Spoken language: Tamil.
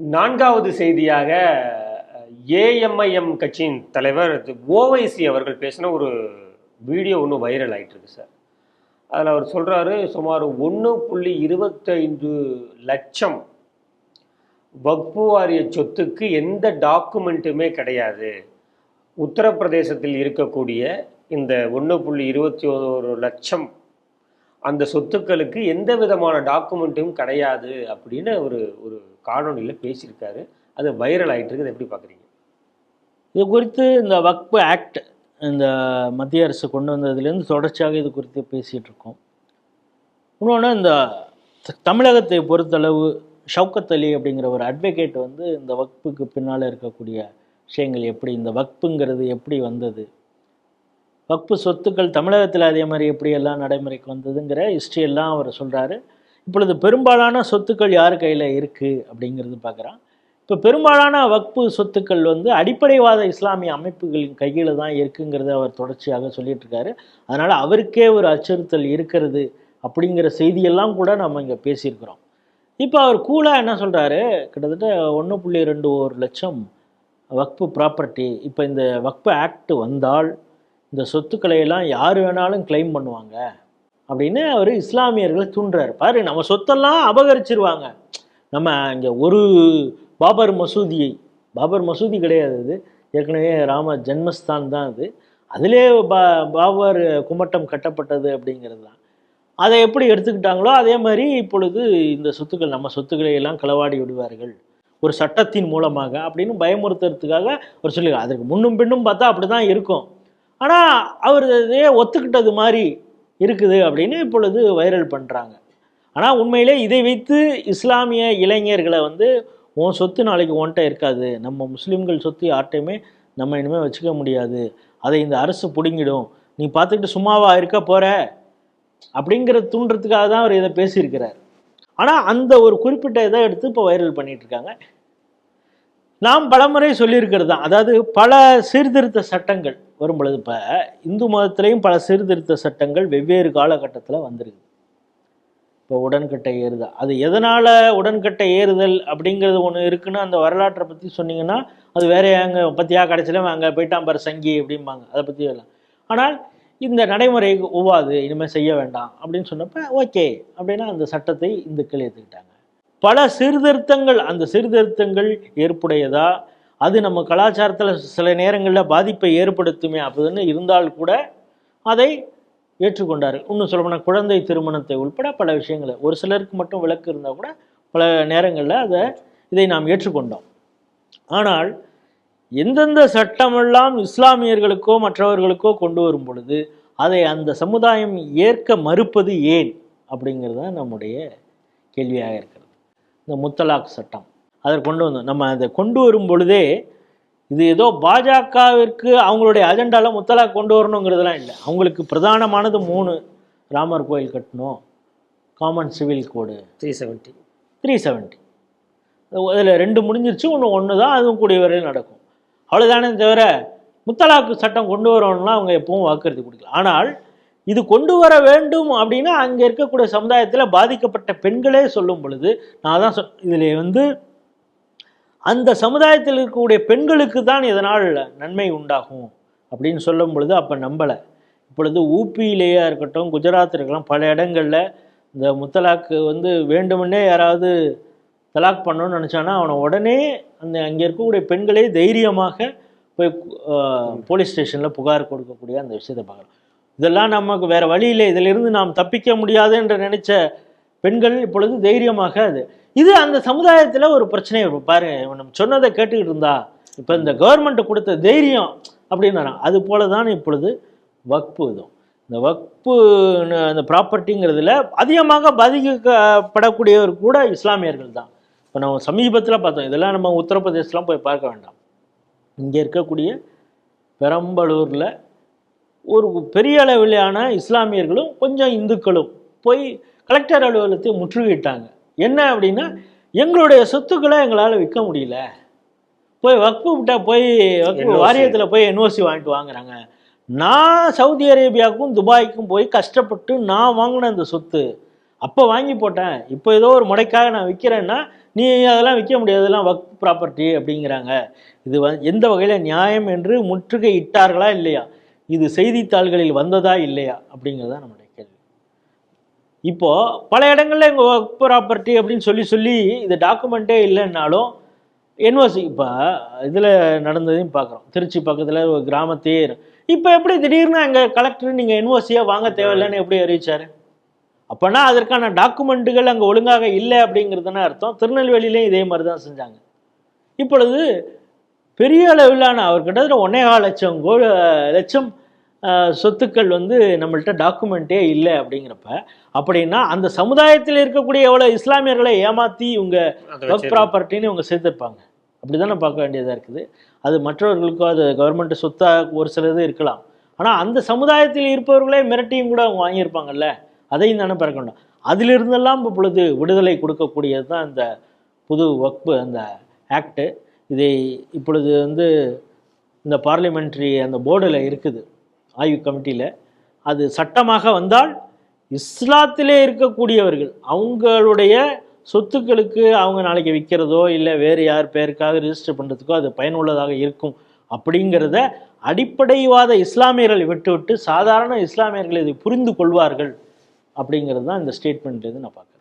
நான்காவது செய்தியாக ஏஎம்ஐஎம் கட்சியின் தலைவர் ஓவைசி அவர்கள் பேசின ஒரு வீடியோ ஒன்று வைரல் ஆகிட்டு இருக்கு சார். அதில் அவர் சொல்கிறாரு சுமார் ஒன்று புள்ளி இருபத்தைந்து லட்சம் வக்பு வாரிய சொத்துக்கு எந்த டாக்குமெண்ட்டுமே கிடையாது. உத்தரப்பிரதேசத்தில் இருக்கக்கூடிய இந்த ஒன்று புள்ளி இருபத்தி ஒரு லட்சம் அந்த சொத்துக்களுக்கு எந்த விதமான டாக்குமெண்ட்டும் கிடையாது அப்படின்னு ஒரு ஒரு காணொலியில் பேசியிருக்காரு. அது வைரல் ஆகிட்டு இருக்குது. எப்படி பார்க்குறீங்க? இது குறித்து இந்த வக்பு ஆக்ட் இந்த மத்திய அரசு கொண்டு வந்ததுலேருந்து தொடர்ச்சியாக இது குறித்து பேசிகிட்டு இருக்கோம். இன்னொன்று இந்த தமிழகத்தை பொறுத்தளவு ஷவுக்கத் அலி அப்படிங்கிற ஒரு அட்வொகேட் வந்து இந்த வக்புக்கு பின்னால் இருக்கக்கூடிய விஷயங்கள் எப்படி இந்த வக்புங்கிறது எப்படி வந்தது? வக்பு சொத்துக்கள் தமிழகத்தில் அதே மாதிரி எப்படியெல்லாம் நடைமுறைக்கு வந்ததுங்கிற ஹிஸ்ட்ரியெல்லாம் எல்லாம் அவர் சொல்கிறாரு இப்பொழுது பெரும்பாலான சொத்துக்கள் யார் கையில் இருக்குது அப்படிங்கிறது பார்க்குறான் இப்போ பெரும்பாலான வக்பு சொத்துக்கள் வந்து அடிப்படைவாத இஸ்லாமிய அமைப்புகளின் கையில் தான் இருக்குங்கிறத அவர் தொடர்ச்சியாக சொல்லிட்டு இருக்காரு அதனால் அவருக்கே ஒரு அச்சுறுத்தல் இருக்கிறது அப்படிங்கிற செய்தியெல்லாம் கூட நம்ம இங்கே பேசியிருக்கிறோம். இப்போ அவர் கூலாக என்ன சொல்கிறாரு கிட்டத்தட்ட ஒன்று புள்ளி ரெண்டு ஒரு லட்சம் வக்பு ப்ராப்பர்ட்டி இப்போ இந்த வக்பு ஆக்ட் வந்தால் இந்த சொத்துக்களை எல்லாம் யார் வேணாலும் கிளைம் பண்ணுவாங்க அப்படின்னு அவர் இஸ்லாமியர்களை தூண்டுறாரு. பாரு நம்ம சொத்தெல்லாம் அபகரிச்சிருவாங்க. நம்ம இங்கே ஒரு பாபர் மசூதியை பாபர் மசூதி கிடையாது அது. ஏற்கனவே ராம ஜென்மஸ்தான் தான் அது. அதிலே பா பாபர் குமட்டம் கட்டப்பட்டது அப்படிங்கிறது தான். அதை எப்படி எடுத்துக்கிட்டாங்களோ அதே மாதிரி இப்பொழுது இந்த சொத்துக்கள் நம்ம சொத்துக்களை எல்லாம் களவாடி விடுவார்கள். ஒரு சட்டத்தின் மூலமாக அப்படின்னு பயமுறுத்துறதுக்காக அவர் சொல்லி அதற்கு முன்னும் பின்னும் பார்த்தா அப்படி தான் இருக்கும். ஆனால் அவர் இதே ஒத்துக்கிட்டது மாதிரி இருக்குது அப்படின்னு இப்பொழுது வைரல் பண்ணுறாங்க ஆனால் உண்மையிலே இதை வைத்து இஸ்லாமிய இளைஞர்களை வந்து உன் சொத்து நாளைக்கு உன்கிட்ட இருக்காது. நம்ம முஸ்லீம்கள் சொத்து யார்ட்டையுமே நம்ம இனிமேல் வச்சுக்க முடியாது. அதை இந்த அரசு பிடுங்கிடும். நீ பார்த்துக்கிட்டு சும்மாவா இருக்க போகிற அப்படிங்கிற தூண்டுறதுக்காக தான் அவர் இதை பேசியிருக்கிறார். ஆனால் அந்த ஒரு குறிப்பிட்ட இதை எடுத்து இப்போ வைரல் பண்ணிகிட்டு இருக்காங்க நாம் பலமுறை சொல்லியிருக்கிறது தான். அதாவது பல சீர்திருத்த சட்டங்கள் வரும் பொழுது இப்போ இந்து மதத்திலையும் பல சீர்திருத்த சட்டங்கள் வெவ்வேறு காலகட்டத்தில் வந்திருக்கு இப்போ உடன்கட்டை ஏறுதல். அது எதனால் உடன்கட்டை ஏறுதல் அப்படிங்கிறது ஒன்று இருக்குன்னு அந்த வரலாற்றை பற்றி சொன்னீங்கன்னா அது வேற அங்கே பற்றியா கிடச்சிலும் அங்கே போயிட்டான் பாரு சங்கி அப்படிம்பாங்க. அதை பற்றி எல்லாம் ஆனால் இந்த நடைமுறை ஒவ்வாது இனிமேல் செய்ய வேண்டாம் அப்படின்னு சொன்னப்போ ஓகே அப்படின்னா அந்த சட்டத்தை இந்துக்கள் ஏற்றுக்கிட்டாங்க பல சீர்திருத்தங்கள் அந்த சீர்திருத்தங்கள் ஏற்புடையதாக அது நம்ம கலாச்சாரத்தில் சில நேரங்களில் பாதிப்பை ஏற்படுத்துமே அப்படின்னு இருந்தால் கூட அதை ஏற்றுக்கொண்டார். இன்னும் சொல்லப்போனால் குழந்தை திருமணத்தை உள்பட பல விஷயங்களை. ஒரு சிலருக்கு மட்டும் விளக்கு இருந்தால் கூட பல நேரங்களில் அதை இதை நாம் ஏற்றுக்கொண்டோம். ஆனால் எந்தெந்த சட்டமெல்லாம் இஸ்லாமியர்களுக்கோ மற்றவர்களுக்கோ கொண்டு வரும் பொழுது அதை அந்த சமுதாயம் ஏற்க மறுப்பது ஏன் அப்படிங்கிறது தான் நம்முடைய கேள்வியாக இருக்கிறது. இந்த முத்தலாக் சட்டம். அதை கொண்டு வந்தோம். நம்ம அதை கொண்டு வரும் பொழுதே இது ஏதோ பாஜகவிற்கு அவங்களுடைய அஜெண்டாவில் முத்தலாக் கொண்டு வரணுங்கிறதுலாம் இல்லை. அவங்களுக்கு பிரதானமானது மூணு. ராமர் கோயில் கட்டணும். Common civil code three seventy three seventy அதில் ரெண்டு முடிஞ்சிருச்சு. ஒன்று ஒன்று தான் அதுவும் கூடிய வரையில் நடக்கும். அவ்வளோதானே தவிர முத்தலாக்கு சட்டம் கொண்டு வரணும்னா அவங்க எப்பவும் வாக்குறுதி கொடுக்கல ஆனால் இது கொண்டு வர வேண்டும் அப்படின்னா அங்கே இருக்கக்கூடிய சமுதாயத்தில் பாதிக்கப்பட்ட பெண்களே சொல்லும் பொழுது நான் தான் சொல் இதில் வந்து அந்த சமுதாயத்தில் இருக்கக்கூடிய பெண்களுக்கு தான் இதனால் நன்மை உண்டாகும் அப்படின்னு சொல்லும் பொழுது அப்போ நம்பலை. இப்பொழுது ஊபியிலேயே இருக்கட்டும் குஜராத் இருக்கலாம் பல இடங்களில் இந்த முத்தலாக்கு வந்து வேண்டுமென்னே யாராவது தலாக் பண்ணணும்னு நினச்சானா அவனை உடனே அந்த அங்கே இருக்கக்கூடிய பெண்களே தைரியமாக போய் போலீஸ் ஸ்டேஷனில் புகார் கொடுக்கக்கூடிய அந்த விஷயத்தை பார்க்கலாம். இதெல்லாம் நமக்கு வேறு வழியில் இதிலிருந்து நாம் தப்பிக்க முடியாது என்று நினச்ச பெண்கள் இப்பொழுது தைரியமாக அது. இது அந்த சமுதாயத்தில் ஒரு பிரச்சனை இருக்கும் பாருங்க இவன் நம்ம சொன்னதை கேட்டுக்கிட்டு இருந்தா இப்போ இந்த கவர்மெண்ட் கொடுத்த தைரியம் அப்படின்னு அது போல தான் இப்பொழுது வக்பு இதுவும். இந்த வக்பு அந்த ப்ராப்பர்ட்டிங்கிறதுல அதிகமாக பாதிக்கப்படக்கூடியவர் கூட இஸ்லாமியர்கள் தான். இப்போ நம்ம சமீபத்தில் பார்த்தோம் இதெல்லாம் நம்ம உத்தரப்பிரதேசலாம் போய் பார்க்க வேண்டாம். இங்கே இருக்கக்கூடிய பெரம்பலூரில் ஒரு பெரிய அளவிலான இஸ்லாமியர்களும் கொஞ்சம் இந்துக்களும் போய் கலெக்டர் அலுவலகத்தை முற்றுகையிட்டாங்க. என்ன அப்படின்னா எங்களுடைய சொத்துக்களை எங்களால் விற்க முடியல. போய் வக்ஃபு விட்டா போய் வக்ஃபு. வாரியத்தில் போய் என்ஓசி வாங்கிட்டு வாங்குறாங்க. நான் சவுதி அரேபியாவுக்கும் துபாய்க்கும் போய் கஷ்டப்பட்டு நான் வாங்கின அந்த சொத்து அப்போ வாங்கி போட்டேன். இப்போ ஏதோ ஒரு முறைக்காக நான் விற்கிறேன்னா நீ அதெல்லாம் விற்க முடியாது. அதெல்லாம் ஒர்க் ப்ராப்பர்ட்டி அப்படிங்கிறாங்க. இது வந்து எந்த வகையில் நியாயம் என்று முற்றுகை இட்டார்களா இல்லையா? இது செய்தித்தாள்களில் வந்ததா இல்லையா? அப்படிங்கிறது தான் நம்மளுடைய கேள்வி இப்போ பல இடங்கள்ல எங்க ஒர்க் ப்ராப்பர்ட்டி அப்படின்னு சொல்லி சொல்லி இது டாக்குமெண்ட்டே இல்லைன்னாலும் என்ஓசி இப்போ இதில் நடந்ததையும் பார்க்குறோம். திருச்சி பக்கத்தில் ஒரு கிராமத்தையே இப்போ எப்படி திடீர்னு அங்கே கலெக்டர் நீங்கள் என்ஓசியாக வாங்க தேவையில்லைன்னு எப்படி அறிவிச்சாரு? அப்போனா அதற்கான டாக்குமெண்ட்டுகள் அங்கே ஒழுங்காக இல்லை அப்படிங்கிறதுனா அர்த்தம். திருநெல்வேலியிலையும் இதே மாதிரி தான் செஞ்சாங்க. இப்பொழுது பெரிய அளவிலான அவர் கிட்டத்தட்ட ஒன்னே லட்சம் கோ லட்சம் சொத்துக்கள் வந்து நம்மள்ட்ட டாக்குமெண்ட்டே இல்லை அப்படிங்கிறப்ப அப்படின்னா அந்த சமுதாயத்தில் இருக்கக்கூடிய எவ்வளோ இஸ்லாமியர்களை ஏமாற்றி இவங்க ஒர்க் ப்ராப்பர்ட்டின்னு இவங்க சேர்த்துருப்பாங்க. அப்படி தானே பார்க்க வேண்டியதாக இருக்குது. அது மற்றவர்களுக்கும் அது கவர்மெண்ட் சொத்தாக ஒரு சிலது இருக்கலாம். ஆனால் அந்த சமுதாயத்தில் இருப்பவர்களே மிரட்டியும் கூட அவங்க வாங்கியிருப்பாங்கல்ல அதையும் தானே பார்க்க வேண்டும். அதிலிருந்தெல்லாம் இப்பொழுது விடுதலை கொடுக்கக்கூடியது தான் இந்த புது வக்பு அந்த ஆக்டு இதை இப்பொழுது வந்து இந்த பார்லிமெண்ட்ரி அந்த போர்டில் இருக்குது. ஆய்வு கமிட்டியில் அது சட்டமாக வந்தால் இஸ்லாத்திலே இருக்கக்கூடியவர்கள் அவங்களுடைய சொத்துக்களுக்கு அவங்க நாளைக்கு விற்கிறதோ இல்லை வேறு யார் பேருக்காக ரிஜிஸ்டர் பண்ணுறதுக்கோ அது பயனுள்ளதாக இருக்கும் அப்படிங்கிறத அடிப்படைவாத இஸ்லாமியர்களை விட்டுவிட்டு சாதாரண இஸ்லாமியர்கள் இதை புரிந்து கொள்வார்கள் அப்படிங்கிறது தான் இந்த ஸ்டேட்மெண்ட்லேருந்து நான் பார்க்குறேன்.